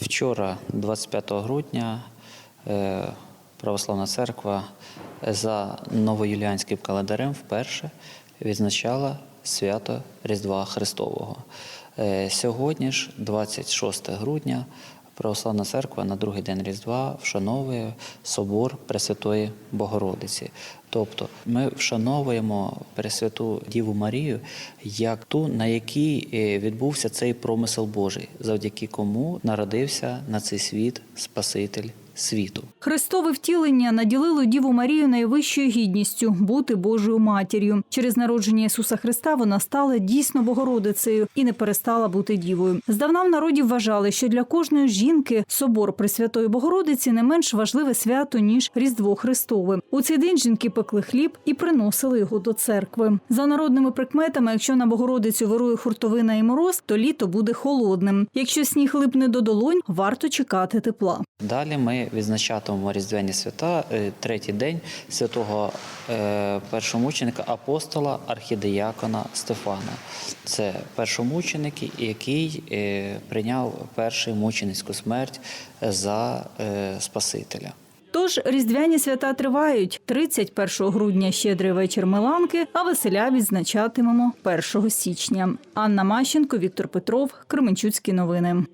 Вчора, 25 грудня, е, Православна церква за новоюліанським календарем вперше відзначала свято Різдва Христового. Е, Сьогодні ж, 26 грудня, Православна церква на другий день Різдва вшановує собор Пресвятої Богородиці. Тобто ми вшановуємо Пресвяту Діву Марію як ту, на якій е, відбувся цей промисел Божий, завдяки кому народився на цей світ Спаситель світу. Христове втілення наділило Діву Марію найвищою гідністю бути Божою матір'ю. Через народження Ісуса Христа вона стала дійсно Богородицею і не перестала бути дівою. Здавна в народі вважали, що для кожної жінки собор Пресвятої Богородиці не менш важливе свято ніж Різдво Христове. У цей день жінки пекли хліб і приносили його до церкви. За народними прикметами, якщо на Богородицю вирує хуртовина і мороз, то літо буде холодним. Якщо сніг липне до долонь, варто чекати тепла. Далі ми відзначатимемо Різдвяні свята, е, третій день святого е, першомученика апостола архідеякона Стефана. Це першомученик, який е, прийняв першу мученицьку смерть за Спасителя. Тож різдвяні свята тривають 31 грудня щедрий вечір Миланки, а веселя відзначатимемо 1 січня. Анна Мащенко, Віктор Петров, Кременчуцькі новини.